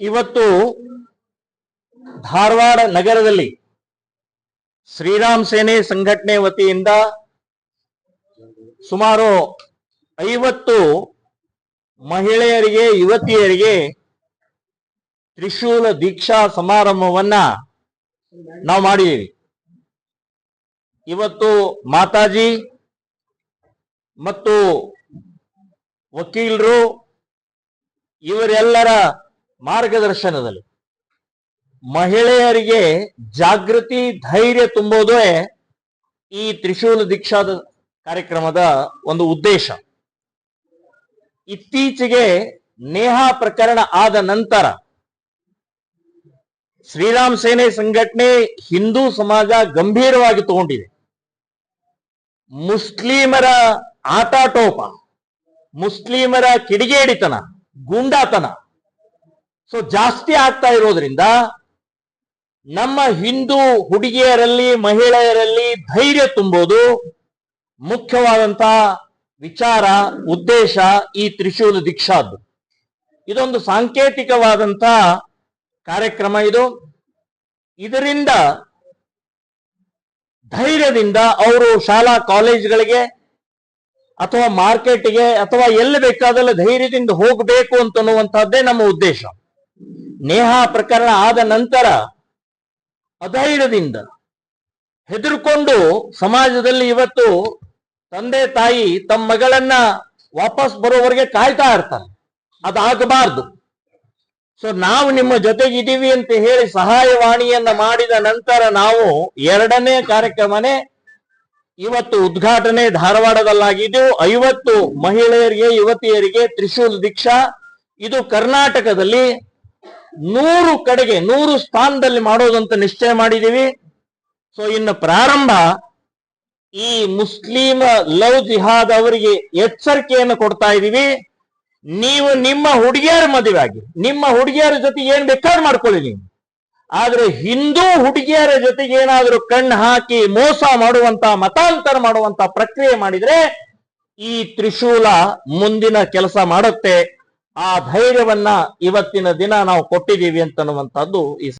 ಇವತ್ತು ಧಾರವಾಡ ನಗರದಲ್ಲಿ ಶ್ರೀರಾಮ್ ಸೇನೆ ಸಂಘಟನೆ ವತಿಯಿಂದ ಸುಮಾರು ಐವತ್ತು ಮಹಿಳೆಯರಿಗೆ, ಯುವತಿಯರಿಗೆ ತ್ರಿಶೂಲ ದೀಕ್ಷಾ ಸಮಾರಂಭವನ್ನ ನಾವು ಮಾಡಿದ್ದೀವಿ. ಇವತ್ತು ಮಾತಾಜಿ ಮತ್ತು ವಕೀಲರು ಇವರೆಲ್ಲರ ಮಾರ್ಗದರ್ಶನದಲ್ಲಿ. ಮಹಿಳೆಯರಿಗೆ ಜಾಗೃತಿ, ಧೈರ್ಯ ತುಂಬೋದೇ ಈ ತ್ರಿಶೂಲ ದೀಕ್ಷಾದ ಕಾರ್ಯಕ್ರಮದ ಒಂದು ಉದ್ದೇಶ. ಇತ್ತೀಚೆಗೆ ನೇಹಾ ಪ್ರಕರಣ ಆದ ನಂತರ ಶ್ರೀರಾಮ್ ಸೇನೆ ಸಂಘಟನೆ ಹಿಂದೂ ಸಮಾಜ ಗಂಭೀರವಾಗಿ ತಗೊಂಡಿದೆ. ಮುಸ್ಲಿಮರ ಆಟಾಟೋಪ, ಮುಸ್ಲಿಮರ ಕಿಡಿಗೇಡಿತನ, ಗೂಂಡಾತನ ಸೊ ಜಾಸ್ತಿ ಆಗ್ತಾ ಇರೋದ್ರಿಂದ ನಮ್ಮ ಹಿಂದೂ ಹುಡುಗಿಯರಲ್ಲಿ, ಮಹಿಳೆಯರಲ್ಲಿ ಧೈರ್ಯ ತುಂಬೋದು. ಮುಖ್ಯವಾದಂತ ವಿಚಾರ, ಉದ್ದೇಶ ಈ ತ್ರಿಶೂಲ ದೀಕ್ಷಾದ್ದು ಇದೊಂದು ಸಾಂಕೇತಿಕವಾದಂತ ಕಾರ್ಯಕ್ರಮ ಇದು. ಇದರಿಂದ ಧೈರ್ಯದಿಂದ ಅವರು ಶಾಲಾ ಕಾಲೇಜ್ಗಳಿಗೆ ಅಥವಾ ಮಾರ್ಕೆಟ್ಗೆ ಅಥವಾ ಎಲ್ಲಿ ಬೇಕಾದಲ್ಲಿ ಧೈರ್ಯದಿಂದ ಹೋಗಬೇಕು ಅಂತನ್ನುವಂತಹದ್ದೇ ನಮ್ಮ ಉದ್ದೇಶ. ನೇಹಾ ಪ್ರಕರಣ ಆದ ನಂತರ ಅಧೈರ್ಯದಿಂದ ಹೆದರ್ಕೊಂಡು ಸಮಾಜದಲ್ಲಿ ಇವತ್ತು ತಂದೆ ತಾಯಿ ತಮ್ಮ ಮಗಳನ್ನ ವಾಪಸ್ ಬರೋವರೆಗೆ ಕಾಯ್ತಾ ಇರ್ತಾರೆ. ಅದಾಗಬಾರ್ದು. ಸೊ ನಾವು ನಿಮ್ಮ ಜೊತೆಗಿದ್ದೀವಿ ಅಂತ ಹೇಳಿ ಸಹಾಯವಾಣಿಯನ್ನ ಮಾಡಿದ ನಂತರ ನಾವು ಎರಡನೇ ಕಾರ್ಯಕ್ರಮನೇ ಇವತ್ತು ಉದ್ಘಾಟನೆ ಧಾರವಾಡದಲ್ಲಾಗಿದ್ದು, ಐವತ್ತು ಮಹಿಳೆಯರಿಗೆ, ಯುವತಿಯರಿಗೆ ತ್ರಿಶೂಲ್ ದೀಕ್ಷಾ. ಇದು ಕರ್ನಾಟಕದಲ್ಲಿ ನೂರು ಕಡೆಗೆ, ನೂರು ಸ್ಥಾನದಲ್ಲಿ ಮಾಡೋದಂತ ನಿಶ್ಚಯ ಮಾಡಿದೀವಿ ಸೊ ಇನ್ನು ಪ್ರಾರಂಭ, ಈ ಮುಸ್ಲಿಂ ಲವ್ ಜಿಹಾದ್ ಅವರಿಗೆ ಎಚ್ಚರಿಕೆಯನ್ನು ಕೊಡ್ತಾ ಇದೀವಿ ನೀವು ನಿಮ್ಮ ಹುಡುಗಿಯರ ಮದುವೆ ಆಗಿ, ನಿಮ್ಮ ಹುಡುಗಿಯರ ಜೊತೆ ಏನ್ ಬೇಕಾದ್ರೂ ಮಾಡ್ಕೊಳ್ಳಿ ನೀವು. ಆದ್ರೆ ಹಿಂದೂ ಹುಡುಗಿಯರ ಜೊತೆಗೆ ಏನಾದರೂ ಕಣ್ಣು ಹಾಕಿ ಮೋಸ ಮಾಡುವಂತ, ಮತಾಂತರ ಮಾಡುವಂತ ಪ್ರಕ್ರಿಯೆ ಮಾಡಿದ್ರೆ ಈ ತ್ರಿಶೂಲ ಮುಂದಿನ ಕೆಲಸ ಮಾಡುತ್ತೆ. ಆ ಧೈರ್ಯವನ್ನ ಇವತ್ತಿನ ದಿನ ನಾವು ಕೊಟ್ಟಿದ್ದೀವಿ ಅಂತನ್ನುವಂಥದ್ದು ಈ